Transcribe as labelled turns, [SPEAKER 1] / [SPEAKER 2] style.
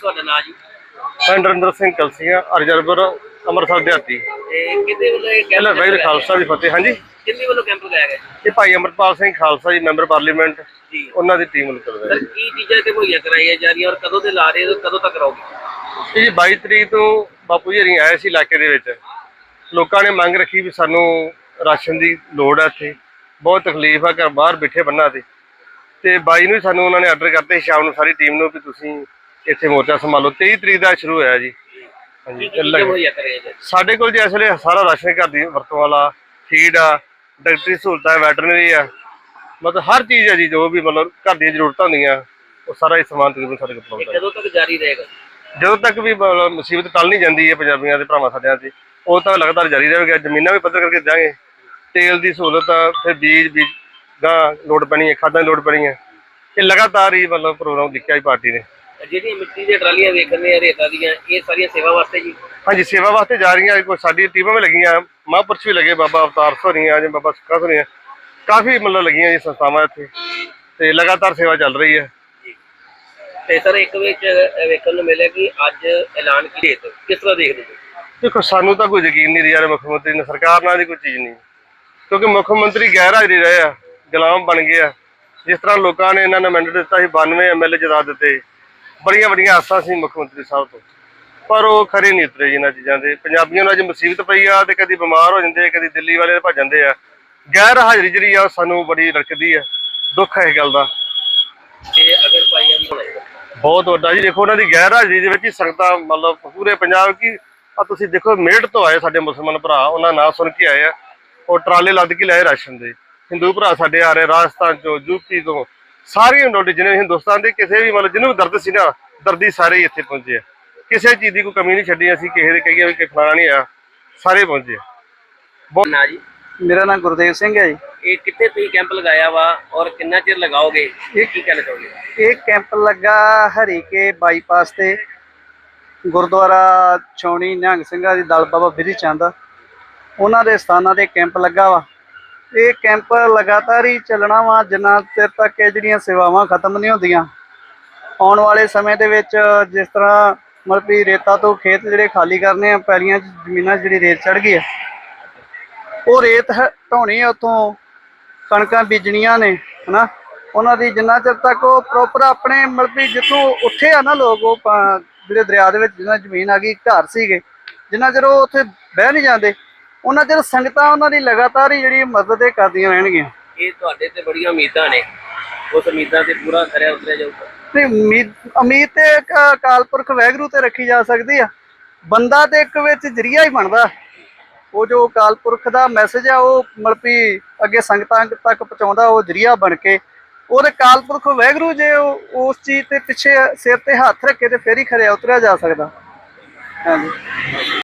[SPEAKER 1] ਤੁਹਾਡਾ ਨਾਂ ਜੀ?
[SPEAKER 2] ਮੈਂ ਨਰਿੰਦਰ ਸਿੰਘ ਕਲਸੀਆਂ ਰਿਜ਼ਰਵਰ ਅੰਮ੍ਰਿਤਸਰ ਦਿਹਾਤੀ।
[SPEAKER 1] ਤੇ ਕਿਹਦੇ ਵੱਲੋਂ ਇਹ
[SPEAKER 2] ਪਹਿਲਾਂ ਖਾਲਸਾ ਦੀ ਫਤਿਹ ਹਾਂਜੀ।
[SPEAKER 1] ਕਿੰਨੇ ਵੱਲੋਂ ਕੈਂਪ ਲਗਾਇਆ ਗਿਆ?
[SPEAKER 2] ਇਹ ਭਾਈ ਅਮਰਪਾਲ ਸਿੰਘ ਖਾਲਸਾ ਜੀ ਮੈਂਬਰ ਪਾਰਲੀਮੈਂਟ
[SPEAKER 1] ਜੀ।
[SPEAKER 2] ਉਹਨਾਂ ਦੀ ਟੀਮ ਨੂੰ ਕਰਦਾ
[SPEAKER 1] ਸਰ ਕੀ ਚੀਜ਼ਾਂ ਤੇ ਮੁਹੱਈਆ ਕਰਾਈਆਂ ਜਾ ਰਹੀਆਂ ਔਰ ਕਦੋਂ ਦੇ ਲਾ ਰਹੇ ਹੋ ਕਦੋਂ ਤੱਕ ਰਹੋਗੇ?
[SPEAKER 2] ਇਹ ਜੀ 22 ਤਰੀਕ ਤੋਂ ਬਾਪੂ ਜੀ ਹਰੀ ਆਏ ਸੀ ਇਲਾਕੇ ਦੇ ਵਿੱਚ। ਲੋਕਾਂ ਨੇ ਮੰਗ ਰੱਖੀ ਵੀ ਸਾਨੂੰ ਰਾਸ਼ਨ ਦੀ ਲੋੜ ਹੈ ਇੱਥੇ। ਬਹੁਤ ਤਕਲੀਫ ਆ ਘਰ ਬਾਹਰ ਬੈਠੇ ਬੰਨਾ ਤੇ। ਤੇ 22 ਨੂੰ ਹੀ ਸਾਨੂੰ ਉਹਨਾਂ ਨੇ ਆਰਡਰ ਕਰਤੇ ਸ਼ਾਮ ਨੂੰ ਸਾਰੀ ਟੀਮ ਨੂੰ ਵੀ ਤੁਸੀਂ ਇੱਥੇ ਮੋਰਚਾ ਸੰਭਾਲੋ। 23 ਤਰੀਕ ਦਾ ਸ਼ੁਰੂ ਹੋਇਆ ਜੀ। ਹਾਂਜੀ ਸਾਡੇ ਕੋਲ ਜੀ ਇਸ ਵੇਲੇ ਸਾਰਾ ਰਾਸ਼ਨ ਘਰ ਦੀ ਵਰਤੋਂ ਵਾਲਾ ਫੀਡ ਆ ਡਾਕਟਰੀ ਸਹੂਲਤਾਂ ਵੈਟਰਨਰੀ ਆ। ਮਤਲਬ ਹਰ ਚੀਜ਼ ਹੈ ਜੀ ਜੋ ਵੀ ਮਤਲਬ ਘਰ ਦੀਆਂ ਜ਼ਰੂਰਤਾਂ ਹੁੰਦੀਆਂ ਉਹ ਸਾਰਾ ਹੀ ਸਮਾਨ ਤਕਰੀਬਨ ਸਾਡੇ ਕੋਲ ਪਹੁੰਚਦਾ
[SPEAKER 1] ਕਦੋਂ ਤੱਕ ਜਾਰੀ ਰਹੇਗਾ?
[SPEAKER 2] ਜਦੋਂ ਤੱਕ ਵੀ ਮੁਸੀਬਤ ਟਲ ਨਹੀਂ ਜਾਂਦੀ ਹੈ ਪੰਜਾਬੀਆਂ ਦੇ ਭਰਾਵਾਂ ਸਾਡਿਆਂ ਤੇ ਉਹ ਤਾਂ ਲਗਾਤਾਰ ਜਾਰੀ ਰਹੇਗਾ। ਜ਼ਮੀਨਾਂ ਵੀ ਪੱਧਰ ਕਰਕੇ ਦਿਆਂਗੇ ਤੇਲ ਦੀ ਸਹੂਲਤ ਆ ਫਿਰ ਬੀਜ ਬੀਜ ਗਾਂ ਲੋੜ ਪੈਣੀ ਹੈ ਖਾਦਾਂ ਦੀ ਲੋੜ ਪੈਣੀ ਹੈ। ਇਹ ਲਗਾਤਾਰ ਹੀ ਮਤਲਬ ਪ੍ਰੋਗਰਾਮ ਲਿਖਿਆ ਹੀ ਪਾਰਟੀ ਨੇ।
[SPEAKER 1] ਜਿਹੜੀਆਂ ਮਿੱਟੀ ਦੀਆਂ ਟਰਾਲੀਆਂ ਵੇਖਣੇ ਆ ਰੇਤਾ ਦੀਆਂ ਇਹ ਸਾਰੀਆਂ ਸੇਵਾ ਵਾਸਤੇ ਜੀ?
[SPEAKER 2] ਹਾਂਜੀ ਸੇਵਾ ਵਾਸਤੇ ਜਾ ਰਹੀਆਂ ਕੋਈ ਸਾਡੀ ਟੀਮਾਂ ਵੀ ਲੱਗੀਆਂ ਮਹਾਂਪੁਰਸ਼ ਵੀ ਲੱਗੇ ਬਾਬਾ ਅਵਤਾਰ ਸੋਨੀਆਂ ਜਾਂ ਬਾਬਾ ਸੁੱਖਾ ਸੋਨੀਆਂ ਕਾਫੀ ਮਤਲਬ ਲੱਗੀਆਂ ਜੀ ਸੰਸਥਾਵਾਂ ਇੱਥੇ ਤੇ ਲਗਾਤਾਰ ਸੇਵਾ ਚੱਲ ਰਹੀ ਹੈ।
[SPEAKER 1] ਤੇ ਸਰ ਇੱਕ ਵਿੱਚ ਅਹ, ਵੇਖਣ ਨੂੰ ਮਿਲਿਆ ਕਿ ਅੱਜ ਐਲਾਨ ਕੀ ਡੇਟ ਕਿਸ ਤਰ੍ਹਾਂ ਦੇਖਦੇ ਹੋ?
[SPEAKER 2] ਦੇਖੋ ਸਾਨੂੰ ਤਾਂ ਕੋਈ ਯਕੀਨ ਨਹੀਂ ਰਿਹਾ ਮੁੱਖ ਮੰਤਰੀ ਨੇ ਸਰਕਾਰ ਨਾਲ ਦੀ ਕੋਈ ਚੀਜ਼ ਨਹੀਂ। ਕਿਉਂਕਿ ਮੁੱਖ ਮੰਤਰੀ ਗੈਰ ਹਾਜ਼ਰੀ ਰਹੇ ਆ ਗੁਲਾਮ ਬਣ ਗਏ ਆ। ਜਿਸ ਤਰ੍ਹਾਂ ਲੋਕਾਂ ਨੇ ਇਹਨਾਂ ਨੂੰ ਮੈਂਡੇਟ ਦਿੱਤਾ ਸੀ 92 ਐਮਐਲਏ ਜਿਤਾ ਦਿੱਤੇ। ਬੜੀਆਂ ਬੜੀਆਂ ਆਸਾਂ ਸੀ ਮੁੱਖ ਮੰਤਰੀ ਸਾਹਿਬ ਤੋਂ। ਪਰ ਉਹ ਖਰੇ ਨਹੀਂ ਉਤਰੇ ਇਹਨਾਂ ਚੀਜ਼ਾਂ ਦੇ। ਪੰਜਾਬੀਆਂ ਨੂੰ ਅੱਜ ਮੁਸੀਬਤ ਪਈ ਆ ਤੇ ਕਦੀ ਬਿਮਾਰ ਹੋ ਜਾਂਦੇ ਕਦੀ ਦਿੱਲੀ ਵਾਲੇ ਭੱਜ ਜਾਂਦੇ ਆ। ਗੈਰ ਹਾਜ਼ਰੀ ਜਿਹੜੀ ਆ ਸਾਨੂੰ ਬੜੀ ਰੜਕਦੀ ਆ। ਦੁੱਖ ਹੈ ਇਸ ਗੱਲ ਦਾ।
[SPEAKER 1] ਤੇ ਅਗਰ ਪਾਈਆਂ ਵੀ ਹੋਣਾ
[SPEAKER 2] ਬਹੁਤ ਵੱਡਾ ਜੀ। ਦੇਖੋ ਉਹਨਾਂ ਦੀ ਗੈਰ ਹਾਜ਼ਰੀ ਦੇ ਵਿੱਚ ਹੀ ਸੰਗਤਾਂ ਮਤਲਬ ਪੂਰੇ ਪੰਜਾਬ ਕੀ ਆ ਤੁਸੀਂ ਦੇਖੋ ਮੇਰਠ ਤੋਂ ਆਏ ਸਾਡੇ ਮੁਸਲਮਾਨ ਭਰਾ ਉਹਨਾਂ ਨਾਂ ਸੁਣ ਕੇ ਆਏ ਆ। ਉਹ ਟਰਾਲੇ ਲੱਦ ਕੇ ਲਿਆਏ ਰਾਸ਼ਨ ਦੇ। ਹਿੰਦੂ ਭਰਾ ਸਾਡੇ ਆ ਰਹੇ ਰਾਜਸਥਾਨ ਤੋਂ ਯੂਪੀ ਤੋਂ। ਸਾਰੀਆਂ ਨੋਟ ਜਿਹਨੇ ਹਿੰਦੁਸਤਾਨ ਦੇ ਕਿਸੇ ਵੀ ਮਤਲਬ ਜਿਹਨੂੰ ਦਰਦ ਸੀ ਨਾ ਦਰਦੀ ਸਾਰੇ ਇੱਥੇ ਪਹੁੰਚੇ ਆ। ਕਿਸੇ ਚੀਜ਼ ਦੀ ਕੋਈ ਕਮੀ ਨਹੀਂ ਛੱਡੀ ਅਸੀਂ ਕਿਸੇ ਦੇ ਕਹੀਏ ਕਿ ਫਲਾਣਾ ਨਹੀਂ ਆ ਸਾਰੇ ਪਹੁੰਚੇ ਆ।
[SPEAKER 1] ਨਾ ਜੀ।
[SPEAKER 3] ਮੇਰਾ ਨਾਮ ਗੁਰਦੇਵ ਸਿੰਘ ਹੈ ਜੀ।
[SPEAKER 1] ਇਹ ਕਿੱਥੇ ਤੁਸੀਂ ਕੈਂਪ ਲਗਾਇਆ ਵਾ ਔਰ ਕਿੰਨਾ ਚਿਰ ਲਗਾਓਗੇ? ਇਹ ਕੀ ਕਹਿਣਾ ਚਾਹੋਗੇ?
[SPEAKER 3] ਇਹ ਕੈਂਪ ਲੱਗਾ ਹਰੀਕੇ ਬਾਈਪਾਸ ਤੇ ਗੁਰਦੁਆਰਾ ਛਾਉਣੀ ਨਿਹੰਗ ਸਿੰਘਾਂ ਦੀ ਦਲ ਬਾਬਾ ਬਿਧੀ ਚੰਦ। ਉਹਨਾਂ ਦੇ ਸਥਾਨਾਂ ਤੇ ਕੈਂਪ ਲੱਗਾ ਵਾ। ਇਹ ਕੈਂਪ ਲਗਾਤਾਰ ਹੀ ਚੱਲਣਾ ਵਾ, ਜਿੰਨਾ ਚਿਰ ਤੱਕ ਇਹ ਜਿਹੜੀਆਂ ਸੇਵਾਵਾਂ ਖਤਮ ਨਹੀਂ ਹੁੰਦੀਆਂ। ਆਉਣ ਵਾਲੇ ਸਮੇਂ ਦੇ ਵਿੱਚ ਜਿਸ ਤਰ੍ਹਾਂ ਮਤਲਬ ਵੀ ਰੇਤਾ ਤੋਂ ਖੇਤ ਜਿਹੜੇ ਖਾਲੀ ਕਰਨੇ ਆ, ਪੈਲੀਆਂ ਜ਼ਮੀਨਾਂ ਜਿਹੜੀ ਰੇਤ ਚੜ ਗਈ ਆ, ਉਹ ਰੇਤ ਢਾਉਣੀ ਆ ਉੱਥੋਂ, ਕਣਕਾਂ ਬੀਜਣੀਆਂ ਨੇ, ਹਨਾ? ਉਹਨਾਂ ਦੀ ਜਿੰਨਾ ਚਿਰ ਤੱਕ ਉਹ ਪ੍ਰੋਪਰ ਆਪਣੇ ਮਤਲਬ ਵੀ ਜਿੱਥੋਂ ਉੱਥੇ ਆ ਨਾ ਲੋਕ, ਉਹ ਜਿਹੜੇ ਦਰਿਆ ਦੇ ਵਿੱਚ ਜਿੰਨਾ ਜ਼ਮੀਨ ਆ ਗਈ, ਘਰ ਸੀਗੇ, ਜਿੰਨਾ ਚਿਰ ਉਹ ਉੱਥੇ ਬਹਿ ਨਹੀਂ ਜਾਂਦੇ ਉਹਨਾਂ ਚਿਰ ਸੰਗਤਾਂ ਉਹਨਾਂ ਦੀ ਲਗਾਤਾਰ ਹੀ ਜਿਹੜੀ ਮਦਦ ਇਹ ਕਰਦੀਆਂ ਰਹਿਣਗੀਆਂ।
[SPEAKER 1] ਇਹ ਤੁਹਾਡੇ ਤੇ ਬੜੀਆਂ ਉਮੀਦਾਂ ਨੇ। ਉਸ ਉਮੀਦਾਂ ਤੇ ਪੂਰਾ ਕਰਿਆ ਉਤਰਿਆ ਜਾਊਗਾ।
[SPEAKER 3] ਨਹੀਂ ਉਮੀਦ ਉਮੀਦ ਤੇ ਅਕਾਲ ਪੁਰਖ ਵੈਗਰੂ ਤੇ ਰੱਖੀ ਜਾ ਸਕਦੀ ਆ। ਬੰਦਾ ਤੇ ਇੱਕ ਵਿੱਚ ਜਰੀਆ ਹੀ ਬਣਦਾ। ਉਹ ਜੋ ਅਕਾਲ ਪੁਰਖ ਦਾ ਮੈਸੇਜ ਆ ਉਹ ਵੀ ਅੱਗੇ ਸੰਗਤਾਂ ਤੱਕ ਪਹੁੰਚਾਉਂਦਾ ਉਹ ਜਰੀਆ ਬਣ ਕੇ। ਉਹਦੇ ਅਕਾਲ ਪੁਰਖ ਵੈਗਰੂ ਜੇ ਉਸ ਚੀਜ਼ ਤੇ ਪਿੱਛੇ ਸਿਰ ਤੇ ਹੱਥ ਰੱਖੇ ਤੇ ਫੇਰ ਹੀ ਖਰਿਆ ਉਤਰਿਆ ਜਾ ਸਕਦਾ। ਹਾਂਜੀ।